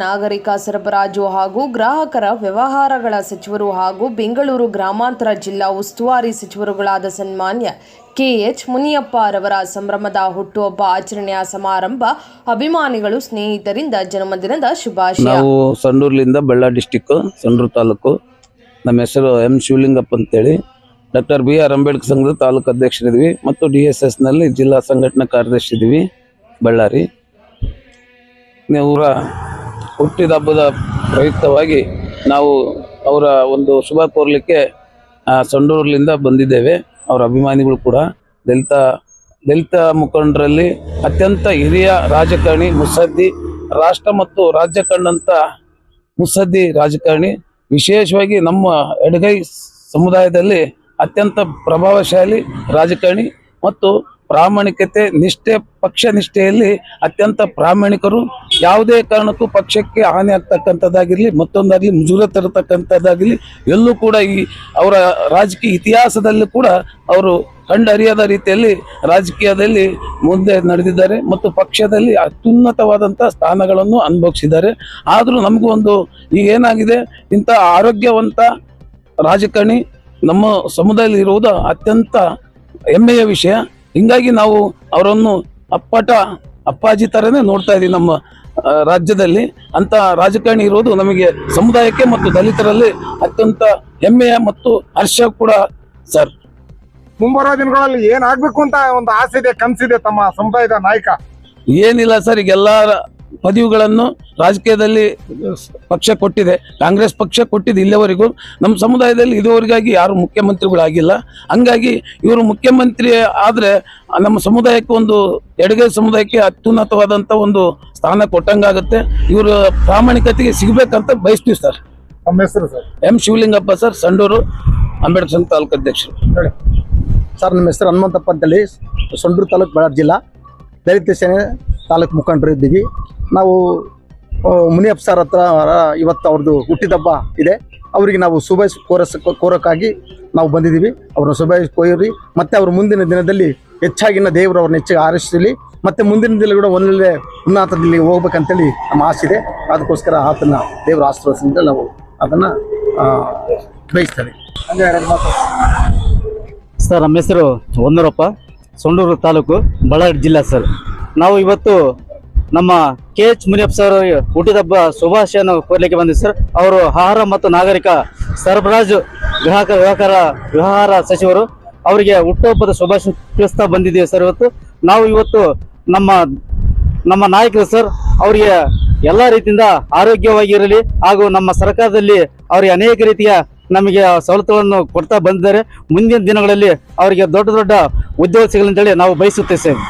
ನಾಗರಿಕ ಸರಬರಾಜು ಹಾಗೂ ಗ್ರಾಹಕರ ವ್ಯವಹಾರಗಳ ಸಚಿವರು ಹಾಗೂ ಬೆಂಗಳೂರು ಗ್ರಾಮಾಂತರ ಜಿಲ್ಲಾ ಉಸ್ತುವಾರಿ ಸಚಿವರುಗಳಾದ ಸನ್ಮಾನ್ಯ ಕೆಎಚ್ ಮುನಿಯಪ್ಪ ರವರ ಸಂಭ್ರಮದ ಹುಟ್ಟುಹಬ್ಬ ಆಚರಣೆಯ ಸಮಾರಂಭ ಅಭಿಮಾನಿಗಳು ಸ್ನೇಹಿತರಿಂದ ಜನ್ಮದಿನದ ಶುಭಾಶಯ. ನಾವು ಸಂಡೂರ್ಲಿಂದ ಬಳ್ಳಾರಿ ಡಿಸ್ಟಿಕ್, ಸಂಡೂರು ತಾಲೂಕು. ನಮ್ಮ ಹೆಸರು ಎಂ ಶಿವಲಿಂಗಪ್ಪ ಅಂತೇಳಿ. ಡಾಕ್ಟರ್ ಬಿ ಆರ್ ಅಂಬೇಡ್ಕರ್ ಸಂಘದ ತಾಲೂಕು ಅಧ್ಯಕ್ಷರಿದ್ವಿ ಮತ್ತು ಡಿ ಎಸ್ನಲ್ಲಿ ಜಿಲ್ಲಾ ಸಂಘಟನಾ ಕಾರ್ಯದರ್ಶಿ ಇದ್ದೀವಿ ಬಳ್ಳಾರಿ ಅವರ ಹುಟ್ಟಿದ ಹಬ್ಬದ ಪ್ರಯುಕ್ತವಾಗಿ ನಾವು ಅವರ ಒಂದು ಶುಭ ಕೋರ್ಲಿಕ್ಕೆ ಸಂಡೂರ್ಲಿಂದ ಬಂದಿದ್ದೇವೆ. ಅವರ ಅಭಿಮಾನಿಗಳು ಕೂಡ. ದಲಿತ ದಲಿತ ಮುಖಂಡರಲ್ಲಿ ಅತ್ಯಂತ ಹಿರಿಯ ರಾಜಕಾರಣಿ ಮುಸದ್ದಿ, ರಾಷ್ಟ್ರ ಮತ್ತು ರಾಜ್ಯ ಕಂಡಂಥ ಮುಸದ್ದಿ ರಾಜಕಾರಣಿ, ವಿಶೇಷವಾಗಿ ನಮ್ಮ ಎಡಗೈ ಸಮುದಾಯದಲ್ಲಿ ಅತ್ಯಂತ ಪ್ರಭಾವಶಾಲಿ ರಾಜಕಾರಣಿ ಮತ್ತು ಪ್ರಾಮಾಣಿಕತೆ, ನಿಷ್ಠೆ, ಪಕ್ಷ ನಿಷ್ಠೆಯಲ್ಲಿ ಅತ್ಯಂತ ಪ್ರಾಮಾಣಿಕರು ಯಾವುದೇ ಕಾರಣಕ್ಕೂ ಪಕ್ಷಕ್ಕೆ ಹಾನಿ ಆಗ್ತಕ್ಕಂಥದ್ದಾಗಿರಲಿ, ಮತ್ತೊಂದಾಗಲಿ ಮುಜುಗರ ತರತಕ್ಕಂಥದ್ದಾಗಿರಲಿ, ಎಲ್ಲೂ ಕೂಡ ಈ ಅವರ ರಾಜಕೀಯ ಇತಿಹಾಸದಲ್ಲೂ ಕೂಡ ಅವರು ಕಂಡರಿಯದ ರೀತಿಯಲ್ಲಿ ರಾಜಕೀಯದಲ್ಲಿ ಮುಂದೆ ನಡೆದಿದ್ದಾರೆ ಮತ್ತು ಪಕ್ಷದಲ್ಲಿ ಅತ್ಯುನ್ನತವಾದಂಥ ಸ್ಥಾನಗಳನ್ನು ಅನುಭವಿಸಿದ್ದಾರೆ. ಆದರೂ ನಮಗೂ ಒಂದು ಈಗ ಏನಾಗಿದೆ, ಇಂಥ ಆರೋಗ್ಯವಂತ ರಾಜಕಾರಣಿ ನಮ್ಮ ಸಮುದಾಯದಲ್ಲಿ ಇರುವುದು ಅತ್ಯಂತ ಹೆಮ್ಮೆಯ ವಿಷಯ. ಹಿಂಗಾಗಿ ನಾವು ಅವರನ್ನು ಅಪ್ಪಟ ಅಪ್ಪಾಜಿ ಥರನೇ ನೋಡ್ತಾ ಇದ್ದೀವಿ ನಮ್ಮ ರಾಜ್ಯದಲ್ಲಿ ಅಂತ ರಾಜಕಾರಣಿ ಇರೋದು ನಮಗೆ ಸಮುದಾಯಕ್ಕೆ ಮತ್ತು ದಲಿತರಲ್ಲಿ ಅತ್ಯಂತ ಹೆಮ್ಮೆಯ ಮತ್ತು ಹರ್ಷ ಕೂಡ ಸರ್. ಮುಂಬರುವ ದಿನಗಳಲ್ಲಿ ಏನಾಗಬೇಕು ಅಂತ ಒಂದು ಆಸೆ ಇದೆ ಕನಸಿದೆ ತಮ್ಮ ಸಮುದಾಯದ ನಾಯಕ? ಏನಿಲ್ಲ ಸರ್ ಈಗೆಲ್ಲ ಪದವಿಗಳನ್ನು ರಾಜಕೀಯದಲ್ಲಿ ಪಕ್ಷ ಕೊಟ್ಟಿದೆ. ಕಾಂಗ್ರೆಸ್ ಪಕ್ಷ ಕೊಟ್ಟಿದೆ ಇಲ್ಲಿವರೆಗೂ. ನಮ್ಮ ಸಮುದಾಯದಲ್ಲಿ ಇದುವರೆಗಾಗಿ ಯಾರು ಮುಖ್ಯಮಂತ್ರಿಗಳಾಗಿಲ್ಲ. ಹಂಗಾಗಿ ಇವರು ಮುಖ್ಯಮಂತ್ರಿ ಆದರೆ ನಮ್ಮ ಸಮುದಾಯಕ್ಕೆ ಒಂದು ಎಡಗೈ ಸಮುದಾಯಕ್ಕೆ ಅತ್ಯುನ್ನತವಾದಂಥ ಒಂದು ಸ್ಥಾನ ಕೊಟ್ಟಂಗಾಗುತ್ತೆ. ಇವರ ಪ್ರಾಮಾಣಿಕತೆಗೆ ಸಿಗಬೇಕಂತ ಬಯಸ್ತೀವಿ ಸರ್. ನಮ್ಮ ಹೆಸರು sir? M Shivalingappa sir Sandur Ambedkar Sangha taluk ಅಧ್ಯಕ್ಷರು. ಸರ್ ನಮ್ಮ ಹೆಸರು ಹನುಮಂತಪ್ಪ ಅಂತೇಳಿ ಸಂಡೂರು ತಾಲೂಕು ಬಳ್ಳಾರಿ ಜಿಲ್ಲಾ. ದಲಿತ ಸೇನೆ ತಾಲೂಕು ಮುಖಂಡರು ಇದ್ದೀವಿ. ನಾವು ಮುನಿಯಪ್ಪ ಸರ್ ಹತ್ರ ಇವತ್ತು ಅವ್ರದ್ದು ಹುಟ್ಟಿದಬ್ಬ ಇದೆ. ಅವರಿಗೆ ನಾವು ಶುಭ ಕೋರಸ್, ಕೋರೋಕ್ಕಾಗಿ ನಾವು ಬಂದಿದ್ದೀವಿ. ಅವ್ರನ್ನ ಶುಭ ಕೋರಿ, ಮತ್ತು ಅವರು ಮುಂದಿನ ದಿನದಲ್ಲಿ ಹೆಚ್ಚಾಗಿನ ದೇವರು ಅವ್ರನ್ನ ಹೆಚ್ಚಾಗಿ ಆರಿಸಲಿ ಮತ್ತು ಮುಂದಿನ ದಿನ ಕೂಡ ಒಂದೊಳ್ಳೆ ಉನ್ನತದಲ್ಲಿ ಹೋಗ್ಬೇಕಂತೇಳಿ ನಮ್ಮ ಆಸೆ ಇದೆ. ಅದಕ್ಕೋಸ್ಕರ ಆತನ ದೇವರ ಆಶೀರ್ವಾದದಿಂದ ನಾವು ಅದನ್ನು ಬಯಸ್ತೇವೆ. ಸರ್, ನಮ್ಮ ಹೆಸರು ವಂದರಪ್ಪ ಸೊಂಡೂರು ತಾಲೂಕು ಬಳ್ಳಾರಿ ಜಿಲ್ಲಾ ಸರ್. ನಾವು ಇವತ್ತು ನಮ್ಮ ಕೆ ಎಚ್ ಮುನಿಯಪ್ಪ ಸರ್ ಹುಟ್ಟಿದಬ್ಬ ಶುಭಾಶಯನ್ನು ಕೋರ್ಲಿಕ್ಕೆ ಬಂದಿದೆ ಸರ್. ಅವರು ಆಹಾರ ಮತ್ತು ನಾಗರಿಕ ಸರಬರಾಜು ಗ್ರಾಹಕ ವ್ಯವಹಾರ ವ್ಯವಹಾರ ಸಚಿವರು ಅವರಿಗೆ ಹುಟ್ಟುಹಬ್ಬದ ಶುಭಾಶಯ ತಿಳಿಸ್ತಾ ಬಂದಿದ್ದೀವಿ ಸರ್ ಇವತ್ತು. ನಾವು ಇವತ್ತು ನಮ್ಮ ನಮ್ಮ ನಾಯಕರು ಸರ್, ಅವರಿಗೆ ಎಲ್ಲ ರೀತಿಯಿಂದ ಆರೋಗ್ಯವಾಗಿರಲಿ ಹಾಗೂ ನಮ್ಮ ಸರ್ಕಾರದಲ್ಲಿ ಅವರಿಗೆ ಅನೇಕ ರೀತಿಯ ನಮಗೆ ಸವಲತ್ತುಗಳನ್ನು ಕೊಡ್ತಾ ಬಂದಿದ್ದಾರೆ. ಮುಂದಿನ ದಿನಗಳಲ್ಲಿ ಅವರಿಗೆ ದೊಡ್ಡ ದೊಡ್ಡ ಉದ್ಯೋಗ ಸಿಗಲಿ ಅಂತೇಳಿ ನಾವು ಬಯಸುತ್ತೇವೆ ಸರ್.